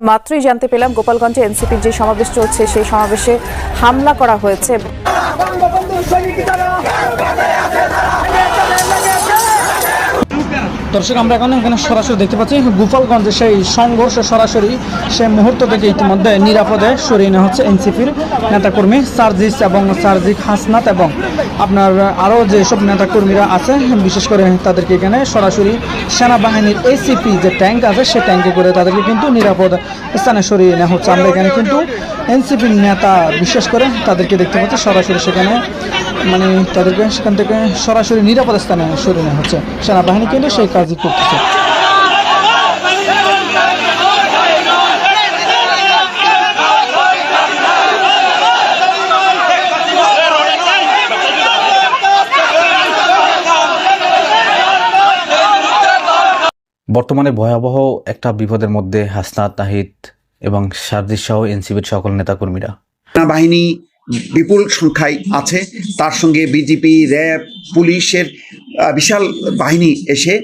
মাত্রই জানতে পেলাম গোপালগঞ্জে এনসিপির যে সমাবেশ চলছে সেই সমাবেশে হামলা করা হয়েছে। দর্শক, আমরা এখন এখানে সরাসরি দেখতে পাচ্ছি গোপালগঞ্জে সেই সংঘর্ষ সরাসরি সেই মুহূর্ত থেকে ইতিমধ্যে নিরাপদে সরিয়ে নেওয়া হচ্ছে এনসিপির নেতাকর্মী সার্জিস এবং সার্জিক হাসনাত এবং আপনার আরও যেসব নেতাকর্মীরা আছে, বিশেষ করে তাদেরকে এখানে সরাসরি সেনাবাহিনীর এসিপি যে ট্যাঙ্ক আছে, সে ট্যাঙ্কে করে তাদেরকে কিন্তু নিরাপদ স্থানে সরিয়ে নেওয়া হচ্ছে। আমরা এখানে কিন্তু এনসিপির নেতা, বিশেষ করে তাদেরকে দেখতে পাচ্ছি, সরাসরি সেখানে মানে তাদেরকে সেখান থেকে সরাসরি নিরাপদ স্থানে সরিয়ে নেওয়া হচ্ছে। সেনাবাহিনী কিন্তু সেই কাজই করতেছে। বর্তমানে ভয়াবহ একটা বিপদের মধ্যে হাসনাত তাহিদ এবং সার্জিস সহ এনসিবির সকল নেতাকর্মীরা। সেনাবাহিনী বিপুল সংখ্যায় আছে। তার সঙ্গে বিজেপি, র্যাব, পুলিশের বিশাল বাহিনী এসে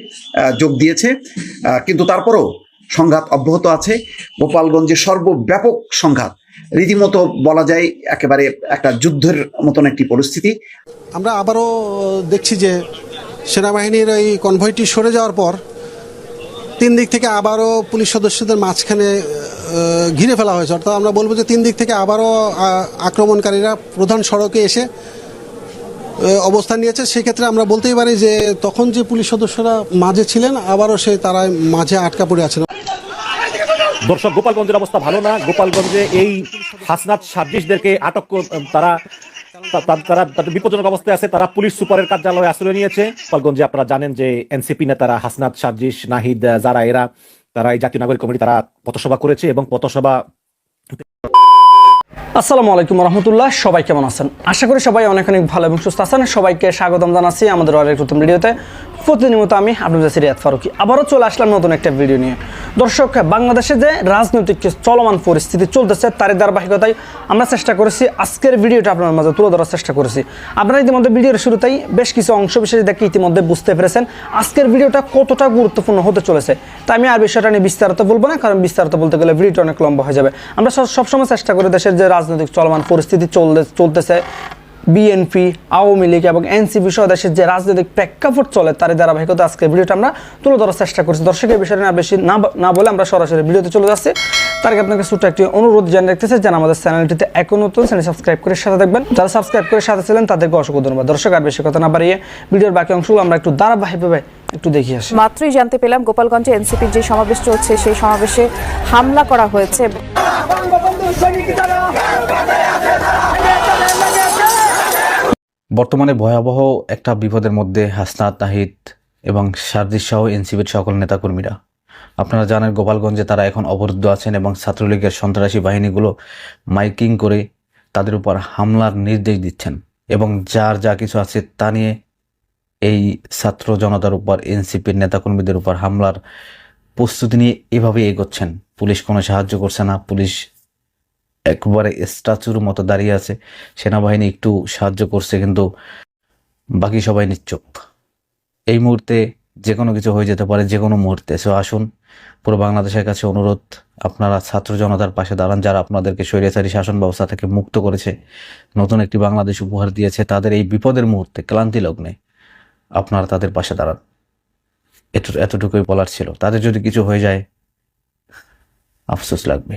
যোগ দিয়েছে। কিন্তু তারপরও সংঘাত অব্যাহত আছে। গোপালগঞ্জে সর্বব্যাপক সংঘাত। রীতিমতো বলা যায়, একেবারে একটা যুদ্ধের মতন একটি পরিস্থিতি। আমরা আবারও দেখছি যে সেনাবাহিনীর এই কনভয়টি সরে যাওয়ার পর তিন দিক থেকে আবারও পুলিশ সদস্যদের মাঝখানে ঘিরে ফেলা হয়েছে। অর্থাৎ আমরা বলব যে তিন দিক থেকে আবারও আক্রমণকারীরা প্রধান সড়কে এসে অবস্থান নিয়েছে। সেক্ষেত্রে আমরা বলতেই পারি যে তখন যে পুলিশ সদস্যরা মাঝে ছিলেন, আবারও সে তারা মাঝে আটকা পড়ে আছেন। দর্শক, গোপালগঞ্জের অবস্থা ভালো না। গোপালগঞ্জে এই হাসনাত সার্জিসদেরকে আটক তারা তারা বিপজ্জনক অবস্থায় আছে, তারা পুলিশ সুপারের কার্যালয়ে আশ্রয় নিয়েছে। গোপালগঞ্জে আপনারা জানেন যে এনসিপি নেতারা হাসনাত সাজিস নাহিদ যারা এরা, তারা এই জাতীয় নাগরিক কমিটি তারা পথসভা করেছে এবং পথসভা আসসালামু আলাইকুম রহমতুল্লাহ, সবাই কেমন আছেন? আশা করি সবাই অনেক অনেক ভালো এবং সুস্থ আছেন। সবাইকে স্বাগতম জানাচ্ছি আমাদের আরেক নতুন ভিডিওতে। প্রতিনিয়ত আমি আপনাদের সিরিয়াত ফারুকি আবারও চলে আসলাম নতুন একটা ভিডিও নিয়ে। দর্শক, বাংলাদেশে যে রাজনৈতিক চলমান পরিস্থিতি চলতেছে, তারই ধারাবাহিকতায় আমরা চেষ্টা করেছি, আজকের ভিডিওটা আপনার মাঝে তুলে ধরার চেষ্টা করেছি। আপনারা ইতিমধ্যে ভিডিওর শুরুতেই বেশ কিছু অংশ বিশেষ দেখে ইতিমধ্যে বুঝতে পেরেছেন, আজকের ভিডিওটা কতটা গুরুত্বপূর্ণ হতে চলেছে। তাই আমি আর বিষয়টা নিয়ে বিস্তারিত বলব না, কারণ বিস্তারিত বলতে গেলে ভিডিওটা অনেক লম্বা হয়ে যাবে। আমরা সবসময় চেষ্টা করি দেশের যে রাজনৈতিক চলমান পরিস্থিতি চলতে, চলতেছে বিএনপি, আওয়ামী লীগ এবং এনসিপি সহ দেশের যে রাজনৈতিক প্রেক্ষাপট চলে তার ধারাবাহিকতা আজকের ভিডিওটা আমরা তুলে ধরার চেষ্টা করছি। দর্শকের বিষয়টা না বেশি না বলে আমরা সরাসরি ভিডিওতে চলে যাচ্ছি। তার আপনাকে ছোট্ট একটি অনুরোধ জানিয়ে রাখতেছে যেন আমাদের চ্যানেলটিতে এখন নতুন চ্যানেল সাবস্ক্রাইব করে সাথে দেখবেন যারা সাবস্ক্রাইব করে সাথে ছিলেন, তাদেরকে অসংখ্য ধন্যবাদ। দর্শক, আর বেশি কথা না বাড়িয়ে ভিডিওর বাকি অংশগুলো আমরা একটু ধারাবাহিকভাবে একটু দেখিয়ে আসি। মাত্রই জানতে পেলাম গোপালগঞ্জে এনসিপির যে সমাবেশ চলছে, সেই সমাবেশে হামলা করা হয়েছে। বর্তমানে ভয়াবহ একটা বিপদের মধ্যে হাসনাত, তাহিদ এবং সার্জিস সহ এনসিবির সকল নেতাকর্মীরা। আপনারা জানেন গোপালগঞ্জে তারা এখন অবরুদ্ধ আছেন এবং ছাত্রলীগের সন্ত্রাসী বাহিনীগুলো মাইকিং করে তাদের উপর হামলার নির্দেশ দিচ্ছেন এবং যার যা কিছু আছে তা নিয়ে এই ছাত্র জনতার উপর, এনসিপির নেতাকর্মীদের উপর হামলার প্রস্তুতি নিয়ে এভাবে এগোচ্ছেন। পুলিশ কোনো সাহায্য করছে না, পুলিশ একবারে স্ট্যাচুর মতো দাঁড়িয়ে আছে। সেনাবাহিনী একটু সাহায্য করছে, কিন্তু বাকি সবাই নিশ্চুপ। এই মুহূর্তে যে কোনো কিছু হয়ে যেতে পারে যে কোনো মুহূর্তে। সো আসুন, পুরো বাংলাদেশের কাছে অনুরোধ, আপনারা ছাত্র জনতার পাশে দাঁড়ান, যারা আপনাদেরকে স্বৈরাচারী শাসন ব্যবস্থা থেকে মুক্ত করেছে, নতুন একটি বাংলাদেশ উপহার দিয়েছে, তাদের এই বিপদের মুহূর্তে, ক্লান্তি লগ্নে আপনারা তাদের পাশে দাঁড়ান। এত, এতটুকুই বলার ছিল। তাদের যদি কিছু হয়ে যায়, আফসোস লাগবে।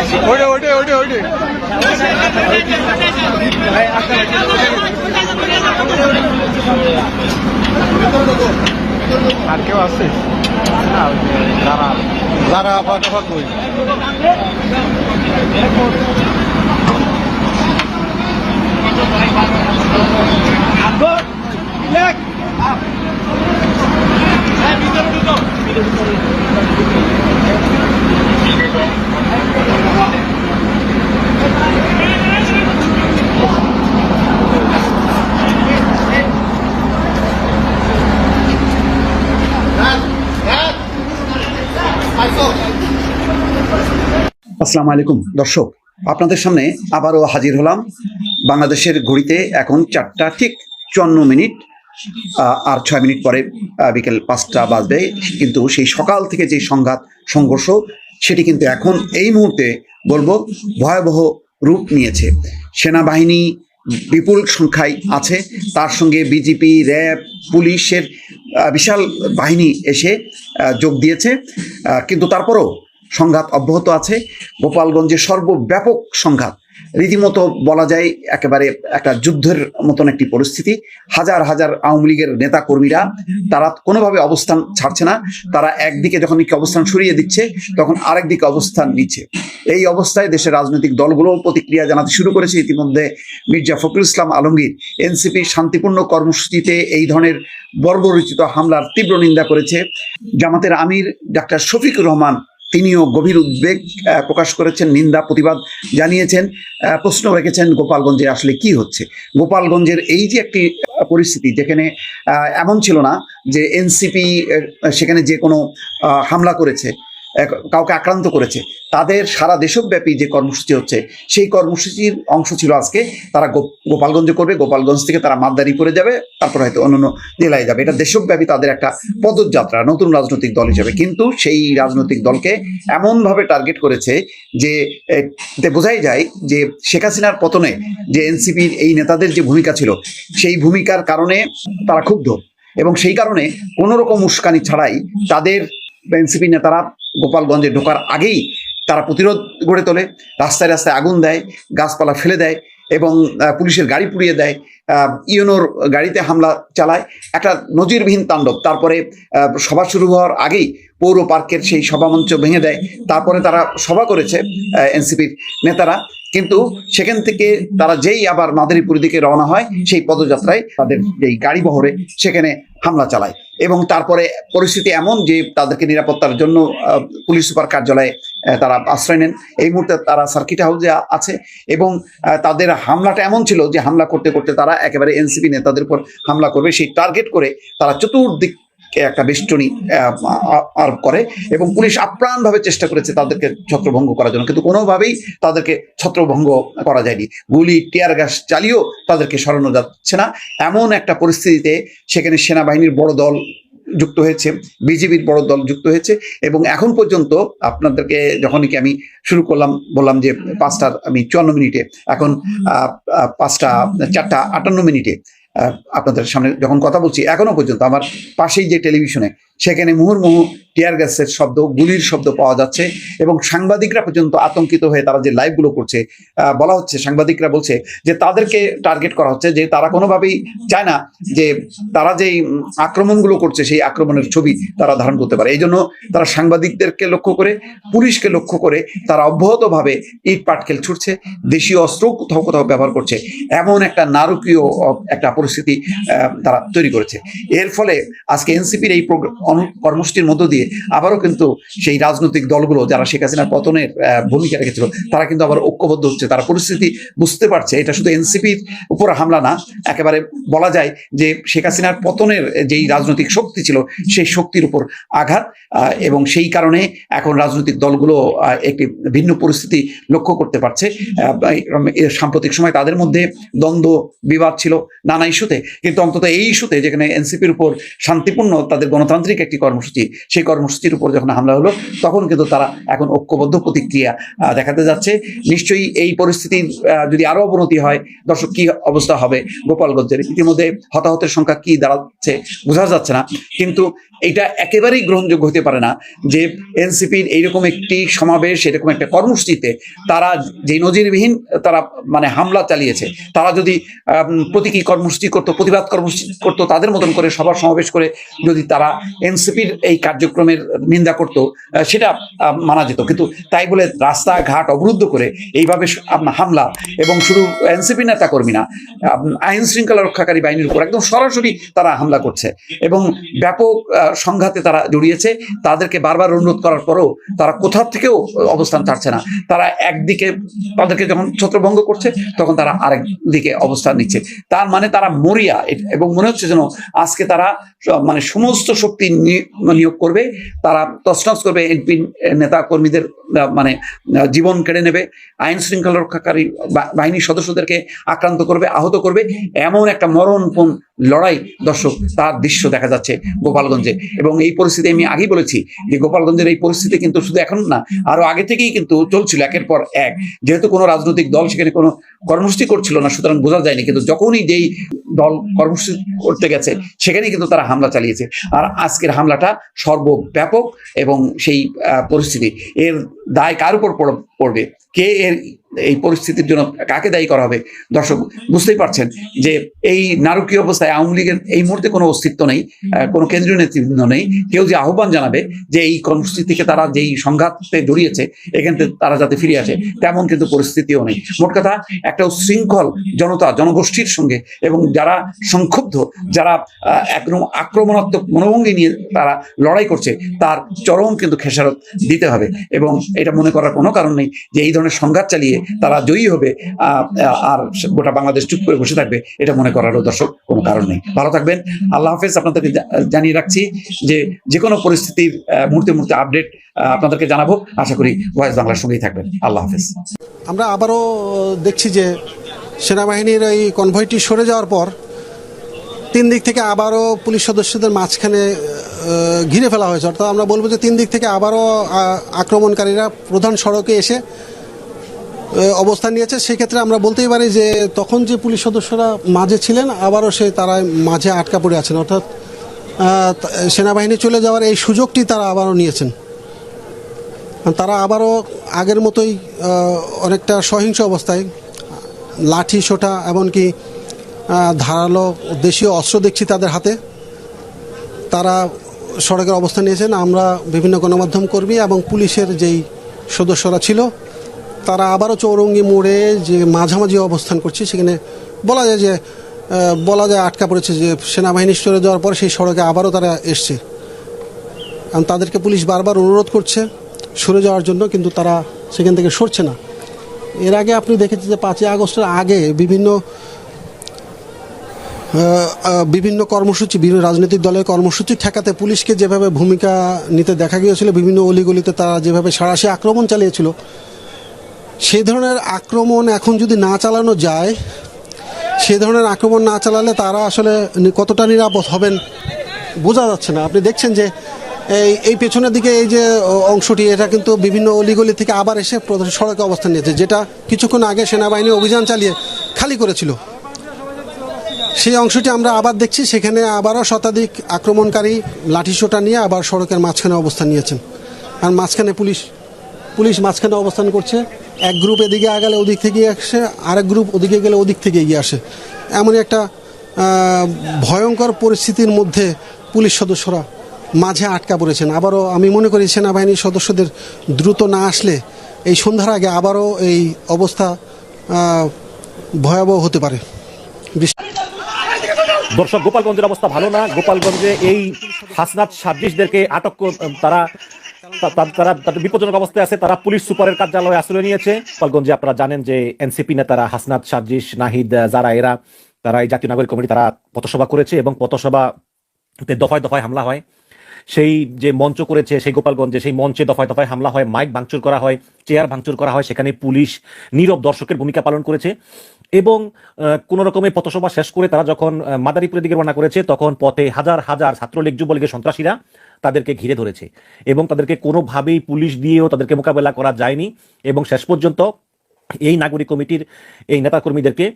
ওঠে ওঠে ওঠে ওঠে আর কেউ আসছে যারা যারা আসসালামু আলাইকুম। দর্শক, আপনাদের সামনে আবারও হাজির হলাম বাংলাদেশের ঘড়িতে এখন চারটা ঠিক চুয়ান্ন মিনিট আর ছয় মিনিট পরে বিকেল পাঁচটা বাজবে। কিন্তু সেই সকাল থেকে যে সংঘাত, সংঘর্ষ, সেটি কিন্তু এখন এই মুহূর্তে বলব ভয়াবহ রূপ নিয়েছে। সেনাবাহিনী বিপুল সংখ্যায় আছে। তার সঙ্গে বিজেপি, র্যাব, পুলিশের বিশাল বাহিনী এসে যোগ দিয়েছে। কিন্তু তারপরও সংঘাত অব্যাহত আছে। গোপালগঞ্জে সর্বব্যাপক সংঘাত। রীতিমতো বলা যায় একেবারে একটা যুদ্ধের মতন একটি পরিস্থিতি। হাজার হাজার আওয়ামী লীগের নেতা কর্মীরা তারা কোনোভাবে অবস্থান ছাড়ছে না। তারা একদিকে যখন কি অবস্থান সরিয়ে দিচ্ছে, তখন আরেক দিকে অবস্থান নিচ্ছে। এই অবস্থায় দেশের রাজনৈতিক দলগুলো প্রতিক্রিয়া জানাতে শুরু করেছে। ইতিমধ্যে মির্জা ফখরুল ইসলাম আলমগীর এনসিপি শান্তিপূর্ণ কর্মসূচিতে এই ধরনের বর্বরচিত হামলার তীব্র নিন্দা করেছে। জামাতের আমির ডাক্তার শফিকুর রহমান তিনিও গভীর উদ্বেগ প্রকাশ করেছেন, নিন্দা, প্রতিবাদ জানিয়েছেন প্রশ্ন রেখেছেন গোপালগঞ্জে আসলে কি হচ্ছে। গোপালগঞ্জের এই যে একটি পরিস্থিতি যেখানে এমন ছিল না যে এনসিপি সেখানে যে কোনো হামলা করেছে কাউকে আক্রান্ত করেছে। তাদের সারা দেশব্যাপী যে কর্মসূচি হচ্ছে, সেই কর্মসূচির অংশ ছিল আজকে তারা গোপালগঞ্জে করবে। গোপালগঞ্জ থেকে তারা মাদ্দারি করে যাবে, তারপর হয়তো অন্যান্য জেলায় যাবে। এটা দেশব্যাপী তাদের একটা পদযাত্রা, নতুন রাজনৈতিক দল হিসেবে। কিন্তু সেই রাজনৈতিক দলকে এমনভাবে টার্গেট করেছে যে বোঝাই যায় যে, শেখ হাসিনার পতনে যে এনসিপির এই নেতাদের যে ভূমিকা ছিল, সেই ভূমিকার কারণে তারা ক্ষুব্ধ। এবং সেই কারণে কোনো রকম উস্কানি ছাড়াই তাদের এনসিপি নেতারা গোপালগঞ্জে ঢোকার আগেই তারা প্রতিরোধ গড়ে তোলে, রাস্তায় রাস্তায় আগুন দেয়, গাছপালা ফেলে দেয় এবং পুলিশের গাড়ি পুড়িয়ে দেয় ইউনোর গাড়িতে হামলা চালায়। একটা নজিরবিহীন তাণ্ডব। তারপরে সভা শুরু হওয়ার আগেই পৌর পার্কের সেই সভামঞ্চ ভেঙে দেয়। তারপরে তারা সভা করেছে এনসিপির নেতারা। কিন্তু সেখান থেকে তারা যেই আবার মাদারীপুর দিকে রওনা হয়, সেই পদযাত্রায় তাদের যেই গাড়ি বহরে, সেখানে হামলা চালায়। এবং তারপরে পরিস্থিতি এমন যে তাদেরকে নিরাপত্তার জন্য পুলিশ সুপার কার্যালয়ে তারা আশ্রয় নেন। এই মুহূর্তে তারা সার্কিট হাউসে আছে এবং তাদের হামলাটা এমন ছিল যে হামলা করতে করতে তারা একেবারে এনসিপি নেতাদের উপর হামলা করবে। সেই টার্গেট করে তারা চতুর্দিক একটা বেষ্টনী আরোপ করে এবং পুলিশ আপ্রাণভাবে চেষ্টা করেছে তাদেরকে ছত্রভঙ্গ করার জন্য। কিন্তু কোনোভাবেই তাদেরকে ছত্রভঙ্গ করা যায়নি। গুলি, টিয়ার গ্যাস চালিয়েও তাদেরকে সরানো যাচ্ছে না। এমন একটা পরিস্থিতিতে সেখানে সেনাবাহিনীর বড় দল যুক্ত হয়েছে বিজেপির বড় দল যুক্ত হয়েছে এবং এখন পর্যন্ত আপনাদেরকে যখনই কি আমি শুরু করলাম, বললাম যে পাঁচটার, আমি চুয়ান্ন মিনিটে, এখন পাঁচটা, চারটা আটান্ন মিনিটে আপনাদের সামনে যখন কথা বলছি এখনও পর্যন্ত আমার পাশেই যে টেলিভিশনে সেখানে মুহুর্মুহু টিয়ার গ্যাসের শব্দ, গুলির শব্দ পাওয়া যাচ্ছে এবং সাংবাদিকরা পর্যন্ত আতঙ্কিত হয়ে তারা যে লাইভগুলো করছে বলা হচ্ছে, সাংবাদিকরা বলছে যে তাদেরকে টার্গেট করা হচ্ছে যে তারা কোনোভাবেই চায় না যে তারা যেই আক্রমণগুলো করছে সেই আক্রমণের ছবি তারা ধারণ করতে পারে। এই জন্য তারা সাংবাদিকদেরকে লক্ষ্য করে, পুলিশকে লক্ষ্য করে তারা অব্যাহতভাবে ইট পাটকেল ছুটছে দেশীয় অস্ত্র কোথাও কোথাও ব্যবহার করছে। এমন একটা নারকীয়, একটা পরিস্থিতি তারা তৈরি করেছে। এর ফলে আজকে এনসিপির এই কর্মসূচির মধ্য দিয়ে আবারও কিন্তু সেই রাজনৈতিক দলগুলো যারা শেখ হাসিনার পতনের ভূমিকা রেখেছিল, তারা কিন্তু আবার ঐক্যবদ্ধ হচ্ছে। তারা পরিস্থিতি বুঝতে পারছে। এটা শুধু এনসিপির উপর হামলা না, একেবারে বলা যায় যে শেখ হাসিনার পতনের যেই রাজনৈতিক শক্তি ছিল, সেই শক্তির উপর আঘাত এবং সেই কারণে এখন রাজনৈতিক দলগুলো একটি ভিন্ন পরিস্থিতি লক্ষ্য করতে পারছে। সাম্প্রতিক সময় তাদের মধ্যে দ্বন্দ্ব, বিবাদ ছিল নানা ইস্যুতে। কিন্তু অন্তত এই ইস্যুতে যেখানে এনসিপির উপর শান্তিপূর্ণ তাদের গণতান্ত্রিক একটি কর্মসূচি, সেই কর্মসূচির উপর যখন হামলা হলো, তখন কিন্তু তারা এখন ঐক্যবদ্ধ প্রতিক্রিয়া দেখাতে যাচ্ছে। নিশ্চয়ই এই পরিস্থিতির যদি আরও অবনতি হয়, দর্শক, কি অবস্থা হবে গোপালগঞ্জের? ইতিমধ্যে হতাহতের সংখ্যা কি দাঁড়াচ্ছে বোঝা যাচ্ছে না। কিন্তু এটা একেবারেই গ্রহণযোগ্য হতে পারে না যে এনসিপির এইরকম একটি সমাবেশ এরকম একটা কর্মসূচিতে তারা যে নজিরবিহীন তারা মানে হামলা চালিয়েছে, তারা যদি প্রতীকী কর্মসূচি করতো, প্রতিবাদ কর্মসূচি করতো, তাদের মতন করে সবার সমাবেশ করে যদি তারা এনসিপির এই কার্যক্রমের নিন্দা করত সেটা মানা যেত। কিন্তু তাই বলে রাস্তাঘাট অবরুদ্ধ করে এইভাবে হামলা এবং শুধু এনসিপি নেতা কর্মী না আইন শৃঙ্খলা রক্ষাকারী বাহিনীর উপর একদম সরাসরি তারা হামলা করছে এবং ব্যাপক সংঘাতে তারা জড়িয়েছে। তাদেরকে বারবার অনুরোধ করার পরেও তারা কোথাও থেকেও অবস্থান ছাড়ছে না। তারা একদিকে তাদেরকে যখন ছত্রভঙ্গ করছে, তখন তারা আরেক দিকে অবস্থান নিচ্ছে। তার মানে তারা মরিয়া এবং মনে হচ্ছে যেন আজকে তারা মানে সমস্ত শক্তি নিয়োগ করবে, তারা তছনছ করবে এনপি, নেতা কর্মীদের মানে জীবন কেড়ে নেবে, আইন শৃঙ্খলা রক্ষাকারী বাহিনীর সদস্যদেরকে আক্রান্ত করবে, আহত করবে, এমন একটা মরণপণ লড়াই, দর্শক, তার দৃশ্য দেখা যাচ্ছে গোপালগঞ্জে। এবং এই পরিস্থিতি আমি আগেই বলেছি যে গোপালগঞ্জের এই পরিস্থিতি কিন্তু শুধু এখন না, আরও আগে থেকেই কিন্তু চলছিল একের পর এক। যেহেতু কোনো রাজনৈতিক দল সেখানে কোনো কর্মসূচি করছিল না, সুতরাং বোঝা যায়নি, কিন্তু যখনই যেই দল কর্মসূচি করতে গেছে, সেখানেই কিন্তু তারা হামলা চালিয়েছে। আর আজকের হামলাটা সর্বব্যাপক এবং সেই পরিস্থিতি। এর দায় কার উপর পড়বে? কে এর এই পরিস্থিতির জন্য কাকে দায়ী করা হবে? দর্শক, বুঝতেই পারছেন যে এই নারকীয় অবস্থায় আওয়ামী লীগের এই মুহূর্তে কোনো অস্তিত্ব নেই কোনো কেন্দ্রীয় নেতৃবৃন্দ নেই। কেউ যে আহ্বান জানাবে যে এই কর্মসূচি থেকে তারা যেই সংঘাতে জড়িয়েছে, এখান থেকে তারা যাতে ফিরে আসে, তেমন কিন্তু পরিস্থিতিও নেই। মোট কথা, একটা উশৃঙ্খল জনতা, জনগোষ্ঠীর সঙ্গে এবং যারা সংক্ষুব্ধ, যারা একদম আক্রমণাত্মক মনোভঙ্গি নিয়ে তারা লড়াই করছে, তার চরম কিন্তু খেসারত দিতে হবে এবং এটা মনে করার কোনো কারণ নেই যে এই ধরনের সংঘাত চালিয়ে তারা জয়ী হবে আর গোটা বাংলাদেশ চুপ করে বসে থাকবে, এটা মনে করারও দর্শক কোনো কারণ নেই। ভালো থাকবেন। আল্লাহ হাফেজ, আপনাদেরকে জানিয়ে রাখছি যে যে কোনো পরিস্থিতির মুহূর্তে মুহূর্তে আপডেট আপনাদেরকে জানাব। আশা করি ভয়েস বাংলার সঙ্গেই থাকবেন। আল্লাহ হাফেজ। আমরা আবারও দেখছি যে সেনাবাহিনীর এই কনভয়টি সরে যাওয়ার পর তিন দিক থেকে আবারও পুলিশ সদস্যদের মাঝখানে ঘিরে ফেলা হয়েছে। অর্থাৎ আমরা বলব যে তিন দিক থেকে আবারও আক্রমণকারীরা প্রধান সড়কে এসে অবস্থান নিয়েছে। সেক্ষেত্রে আমরা বলতেই পারি যে তখন যে পুলিশ সদস্যরা মাঝে ছিলেন, আবারও সে তারা মাঝে আটকা পড়ে আছেন। অর্থাৎ সেনাবাহিনী চলে যাওয়ার এই সুযোগটি তারা আবারও নিয়েছেন। তারা আবারও আগের মতোই অনেকটা সহিংস অবস্থায়, লাঠি, সোটা, এমনকি ধারালো দেশীয় অস্ত্র দেখছি তাদের হাতে। তারা সড়কের অবস্থান নিয়েছেন। আমরা বিভিন্ন গণমাধ্যম কর্মী এবং পুলিশের যেই সদস্যরা ছিল, তারা আবারও চৌরঙ্গি মোড়ে যে মাঝামাঝি অবস্থান করছে, সেখানে বলা যায় যে বলা যায় আটকা পড়েছে যে সেনাবাহিনী সরে যাওয়ার পর সেই সড়কে আবারও তারা এসছে। কারণ তাদেরকে পুলিশ বারবার অনুরোধ করছে সরে যাওয়ার জন্য, কিন্তু তারা সেখান থেকে সরছে না। এর আগে আপনি দেখেছেন যে পাঁচই আগস্টের আগে বিভিন্ন বিভিন্ন কর্মসূচি, বিভিন্ন রাজনৈতিক দলের কর্মসূচি ঠেকাতে পুলিশকে যেভাবে ভূমিকা নিতে দেখা গিয়েছিল, বিভিন্ন অলিগলিতে তারা যেভাবে সারাশি আক্রমণ চালিয়েছিল সেই ধরনের আক্রমণ এখন যদি না চালানো যায়, সে ধরনের আক্রমণ না চালালে তারা আসলে কতটা নিরাপদ হবেন বোঝা যাচ্ছে না। আপনি দেখছেন যে এই এই পেছনের দিকে এই যে অংশটি, এটা কিন্তু বিভিন্ন অলিগলি থেকে আবার এসে সড়কে অবস্থান নিয়েছে, যেটা কিছুক্ষণ আগে সেনাবাহিনী অভিযান চালিয়ে খালি করেছিল। সেই অংশটি আমরা আবার দেখছি, সেখানে আবারও শতাধিক আক্রমণকারী লাঠিসোঁটা নিয়ে আবার সড়কের মাঝখানে অবস্থান নিয়েছেন। আর মাঝখানে পুলিশ পুলিশ মাঝখানে অবস্থান করছে। এক গ্রুপ এদিকে গেলে ওদিক থেকে আসে, আরেক গ্রুপ ওদিকে গেলে ওদিক থেকে এগিয়ে আসে। এমনই একটা ভয়ঙ্কর পরিস্থিতির মধ্যে পুলিশ সদস্যরা মাঝে আটকা পড়েছেন। আবারও আমি মনে করি সেনাবাহিনীর সদস্যদের দ্রুত না আসলে এই সন্ধ্যার আগে আবারও এই অবস্থা ভয়াবহ হতে পারে। দর্শক, গোপালগঞ্জের অবস্থা ভালো না। গোপালগঞ্জে এই হাসনাত সাব্বিশদেরকে আটক তারা তারা তাদের বিপজ্জনক অবস্থায় আছে। তারা পুলিশ সুপারের কার্যালয়ে আশ্রয় নিয়েছে। গোপালগঞ্জে আপনারা জানেন যে এনসিপি নেতারা হাসনাত সাব্বিশ, নাহিদ যারা এরা তারা এই জাতীয় নাগরিক কমিটি তারা পথসভা করেছে এবং পথসভাতে দফায় দফায় হামলা হয়। সেই যে মঞ্চ করেছে, সেই গোপালগঞ্জে সেই মঞ্চে দফায় দফায় হামলা হয়, মাইক ভাঙচুর করা হয়, চেয়ার ভাঙচুর করা হয়, সেখানে পুলিশ নীরব দর্শকের ভূমিকা পালন করেছে এবং কোন রকমে পথসভা শেষ করে তারা যখন মাদারীপুরের দিকে রওনা করেছে, তখন পথে হাজার হাজার ছাত্রলীগ, যুবলীগের সন্ত্রাসীরা তাদেরকে ঘিরে ধরেছে এবং তাদেরকে কোনোভাবেই পুলিশ দিয়েও তাদেরকে মোকাবেলা করা যায়নি এবং শেষ পর্যন্ত এই নাগরিক কমিটির এই নেতাকর্মীদেরকে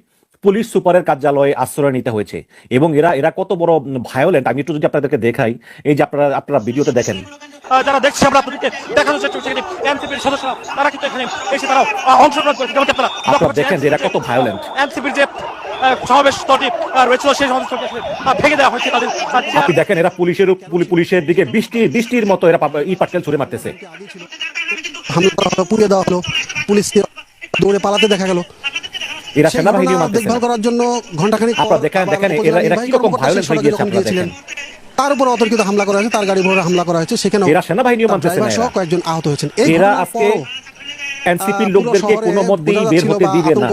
পুলিশ সুপারের কার্যালয়ে আশ্রয় নিতে হয়েছে। এবং এরা এরা কত বড় ভায়োলেন্ট আমি একটু যদি আপনাদেরকে দেখাই এই যে আপনারা আপনারা ভিডিওতে দেখেন। যারা দেখছি আমরা আপনাদেরকে দেখানোর চেষ্টা করছি এনসিপির সদস্যরা। তারা কিন্তু এখানে এসে তারা অংশগ্রহণ করেছে। যেমন আপনারা আপনারা দেখেন যে এরা কত ভায়োলেন্ট এনসিপির যে সমাবেশ স্থলটি রয়েছিল সেই সমাবেশ ভেঙে দেওয়া হয়েছে তাদের আপনি দেখেন এরা পুলিশের পুলিশের দিকে বৃষ্টি বৃষ্টির মতো এরা ই পাটকেল ছুড়ে মারতেছে। হামলা পুড়িয়ে দেওয়া হলো। পুলিশকে দৌড়ে পালাতে দেখা গেল। এরা সেনাবাহিনীও ঘটনা দেখভাল করার জন্য ঘন্টাখানিক পর আপনারা দেখেন- দেখেন এরা- এরা নির্বাহী কীরকম কর্মকর্তা হয়ে গিয়েছে আপনারা দেখেন। তার উপর অতর্কিত হামলা করা হয়েছে তার গাড়ি হামলা করা হয়েছে সেখানে এরা সেনাবাহিনীও মানতেছে না কয়েকজন আহত হয়েছেন। এরা আজকে এনসিপির লোকদেরকে কোনো মতেই বের হতে দিবে না।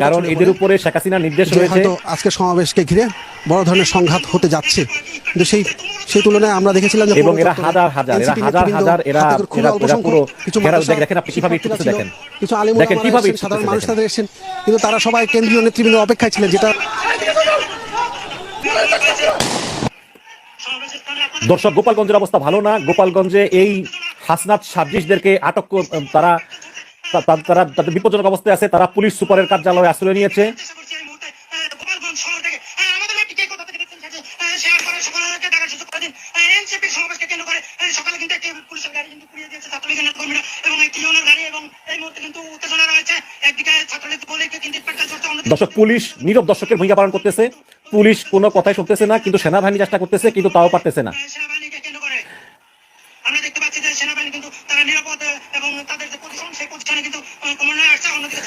কারণ এদের উপরে শেখ হাসিনা নির্দেশ রয়েছে। আজকে সমাবেশকে ঘিরে বড় ধরনের সংঘাত হতে যাচ্ছে। কিন্তু সেই সেই তুলনায় আমরা দেখেছিলাম যে এবং এরা হাজার হাজার, এরা হাজার হাজার, এরা- এরা- এরা পুরো কিছু মাদ্রাসা দেখেন আপনি কীভাবে একটু দেখেন। কিছু আলিম দেখেন কীভাবে সাধারণ মানুষ তাদের এসেছেন কিন্তু তারা সবাই কেন্দ্রীয় নেতৃবৃন্দ অপেক্ষায় ছিলেন যেটা দর্শক গোপালগঞ্জের অবস্থা ভালো না। গোপালগঞ্জে এই হাসনাত সার্জিসদেরকে আটক তারা তারা তাদের বিপজ্জনক অবস্থায় আছে, তারা পুলিশ সুপারের কার্যালয়ে আশ্রয় নিয়েছে। দর্শক, পুলিশ নীরব দর্শকের ভূমিকা পালন করতেছে। পুলিশ কোনো কথাই শুনতেছে না, কিন্তু সেনাবাহিনী চেষ্টা করতেছে, কিন্তু তাও পারতেছে না সেনাবাহিনীকে কেন্দ্র করে আমরা দেখতে পাচ্ছি যে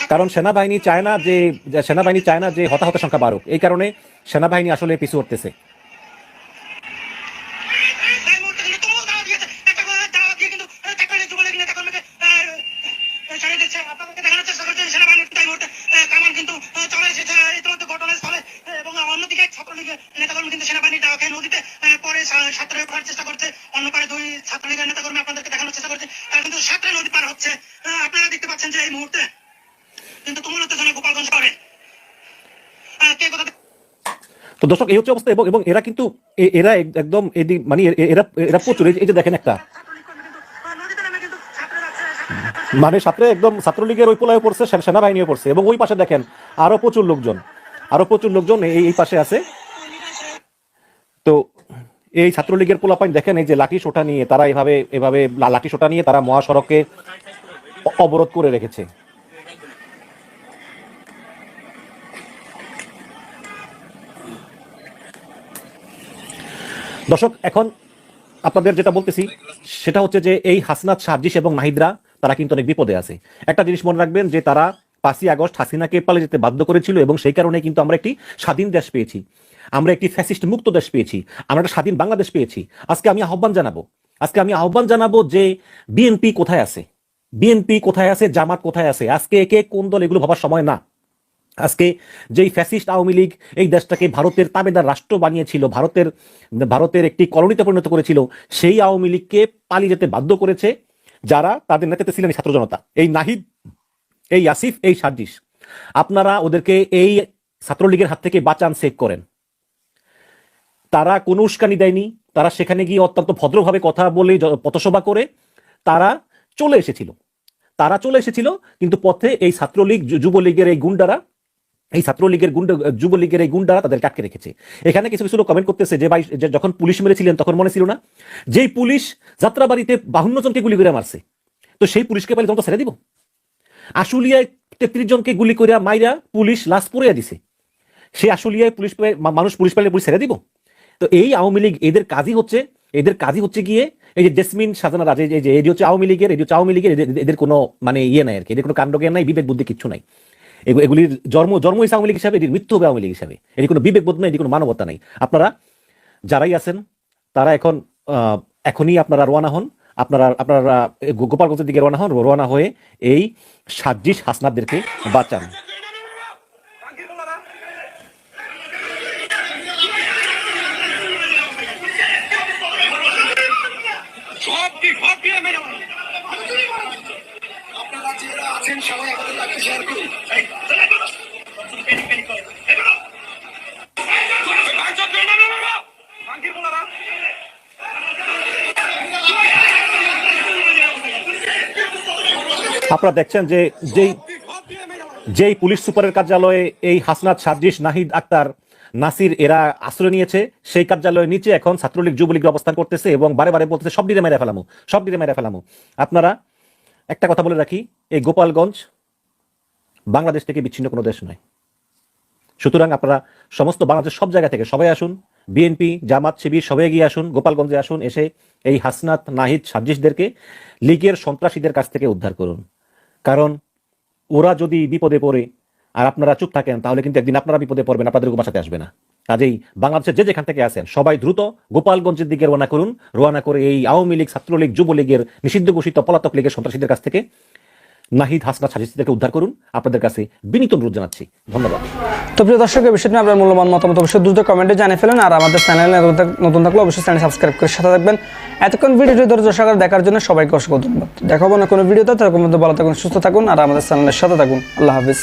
কারণ সেনাবাহিনী চায় না যে সেনাবাহিনী চায় না যে হতাহত সংখ্যা বাড়ুক। এই কারণে সেনাবাহিনী আসলে পিছু উঠতেছে এই মুহূর্তে কিন্তু তুমুল দাওয়া দিয়েছে একটা করে দাওয়া দিয়ে কিন্তু আহ, ছাত্রলীগ যুবলীগ নেতাকর্মীকে আহ, আহ, ছাড়িয়ে দিচ্ছে আপনাদেরকে দেখানোর চেষ্টা করছেন সেনাবাহিনীর এই মুহূর্তে আহ, কামান কিন্তু আহ, চলে এসেছে ইতিমধ্যে ঘটনাস্থলে আহ, এবং অন্যদিকে ছাত্রলীগের নেতাকর্মী কিন্তু সেনাবাহিনী দাওয়া খেয়ে নদীতে আহ, পরে সা- সাঁতরে ওঠার চেষ্টা করছে অন্য পারে দুই ছাত্রলীগের নেতাকর্মী আপনাদেরকে দেখানোর চেষ্টা করছে তারা কিন্তু সাঁতরে নদী পার হচ্ছে আহ, আপনারা দেখতে পাচ্ছেন যে এই মুহূর্তে কিন্তু তুমুল উত্তেজনা গোপালগঞ্জ শহরে আহ, কে কোথা থেকে- তো দর্শক, এই হচ্ছে অবস্থা এবং এবং এরা কিন্তু এরা এক- একদম মানে এরা এরা প্রচুর, এই যে- দেখেন একটা। মানে সাথে একদম ছাত্রলীগের ওই পোলায় পড়ছে সেনাবাহিনীও পড়ছে, এবং ওই পাশে দেখেন আরও প্রচুর লোকজন, আরও প্রচুর লোকজন এই এই পাশে আছে। তো এই ছাত্রলীগের পোলাপাইন দেখেন, এই যে লাঠি সোটা নিয়ে তারা এভাবে এভাবে লাঠি সোটা নিয়ে তারা মহাসড়কে অবরোধ করে রেখেছে। দর্শক, এখন আপনাদের যেটা বলতেছি, সেটা হচ্ছে যে এই হাসনাত সার্জিস এবং নাহিদরা তারা কিন্তু অনেক বিপদে আছে। একটা জিনিস মনে রাখবেন যে তারা পাঁচই আগস্ট হাসিনাকে পালে যেতে বাধ্য করেছিল এবং সেই কারণে কিন্তু আমরা একটি স্বাধীন দেশ পেয়েছি। আমরা একটি ফ্যাসিস্ট মুক্ত দেশ পেয়েছি। আমরা একটা স্বাধীন বাংলাদেশ পেয়েছি। আজকে আমি আহ্বান জানাব, আজকে আমি আহ্বান জানাব যে বিএনপি কোথায় আছে? বিএনপি কোথায় আছে? জামাত কোথায় আছে? আজকে একে কোন দল এগুলো ভাবার সময় না। আজকে যেই ফ্যাসিস্ট আওয়ামী লীগ এই দেশটাকে ভারতের তাবেদার রাষ্ট্র বানিয়েছিল, ভারতের ভারতের একটি কলোনিতে পরিণত করেছিল, সেই আওয়ামী লীগকে পালিয়ে যেতে বাধ্য করেছে যারা তাদের নেতৃত্বে ছিলেন ছাত্র জনতা। এই নাহিদ, এই আসিফ, এই সার্জিস। আপনারা ওদেরকে এই ছাত্রলীগের হাত থেকে বাঁচান, সেভ করেন। তারা কোনো উস্কানি দেয়নি, তারা সেখানে গিয়ে অত্যন্ত ভদ্রভাবে কথা বলে পথসভা করে তারা চলে এসেছিল। তারা চলে এসেছিল, কিন্তু পথে এই ছাত্রলীগ যুবলীগের এই গুন্ডারা এই ছাত্রলীগের গুন্ডা, যুবলীগের এই গুন্ডারা তাদেরকে আটকে রেখেছে। এখানে কিছু কিছু লোক কমেন্ট করতেছে যে, ভাই যখন পুলিশ মেরেছিলেন তখন মনে ছিল না? যেই পুলিশ যাত্রাবাড়িতে বাহান্ন জনকে গুলি করে মারছে, তো সেই পুলিশকে পাইলে তখন ছেড়ে দিব? আশুলিয়ায় তেত্রিশ জনকে গুলি করে মাইরা পুলিশ লাশ পড়ে দিছে। সে আশুলিয়ায় পুলিশ মানুষ পুলিশ পাইলে পুলিশ ছেড়ে দিব? তো এই আওয়ামী লীগ এদের কাজই হচ্ছে, এদের কাজই হচ্ছে গিয়ে এই যে জেসমিন সাজানা রাজে যে এটি হচ্ছে আওয়ামী লীগের এটি হচ্ছে আওয়ামী লীগের, এদের- কোনো মানে ইয়ে নাই আর কি, এদের কোনো কাণ্ডজ্ঞান নাই বিবেক বুদ্ধি কিচ্ছু নাই। এগুলির জন্ম জন্ম হয়েছে আওয়ামী লীগ হিসাবে, এটির মৃত্যু হবে আওয়ামী লীগ হিসাবে। এটি কোনো বিবেক বোধ নাই, এটি কোনো মানবতা নাই। আপনারা যারাই আছেন, তারা এখন এখনই আপনারা রওনা হন। আপনারা আপনারা গোপালগঞ্জের দিকে রওনা হন রওনা হয়ে এই সাজ্জিস হাসনাদদেরকে বাঁচান। আপনারা যারা আছেন, সবাই আমাদের শেয়ার আপনারা দেখছেন যে যেই যেই পুলিশ সুপারের কার্যালয়ে এই হাসনাত সার্জিস নাহিদ আক্তার নাসির এরা আশ্রয় নিয়েছে, সেই কার্যালয়ের নিচে এখন ছাত্রলীগ যুবলীগের অবস্থান করতেছে এবং বারে বারে বলতেছে, সব ডিরে মেরে ফেলামো, সব ডিরে মেরে ফেলামো। আপনারা একটা কথা বলে রাখি, এই গোপালগঞ্জ বাংলাদেশ থেকে বিচ্ছিন্ন কোনো দেশ নয়। সুতরাং আপনারা সমস্ত বাংলাদেশের সব জায়গা থেকে সবাই আসুন বিএনপি, জামাত, শিবির, সবাই এগিয়ে আসুন, গোপালগঞ্জে আসুন, এসে এই হাসনাত নাহিদ সাজিশদেরকে লীগের সন্ত্রাসীদের কাছ থেকে উদ্ধার করুন। কারণ ওরা যদি বিপদে পড়ে আর আপনারা চুপ থাকেন, তাহলে কিন্তু একদিন আপনারা বিপদে পড়বেন, আপনাদের বাঁচাতে আসবে না। কাজেই বাংলাদেশের যে যেখান থেকে আসেন সবাই দ্রুত গোপালগঞ্জের দিকে রওনা করুন। রোয়ানা করে এই আওয়ামী লীগ, ছাত্রলীগ, যুবলীগের নিষিদ্ধ ঘোষিত পলাতক লীগের সন্ত্রাসীদের কাছ থেকে নাহিদ হাসনা সাজিসদেরকে উদ্ধার করুন। আপনাদের কাছে বিনীত অনুরোধ জানাচ্ছি। ধন্যবাদ। তো প্রিয় দর্শক এই বিষয়টি আপনার মূল্যবান মতামত অবশ্যই দ্রুত কমেন্টে জানিয়ে ফেলেন। আর আমাদের চ্যানেল নতুন থাকলে অবশ্যই চ্যানেল সাবস্ক্রাইব করে সাথে থাকবেন। এতক্ষণ ভিডিওটি ধৈর্য সহকারে দেখার জন্য সবাইকে অসংখ্য ধন্যবাদ। দেখাবো না কোনো ভিডিওতে। তার মধ্যে ভালো থাকুন, সুস্থ থাকুন, আর আমাদের চ্যানেলের সাথে থাকুন। আল্লাহ হাফিজ।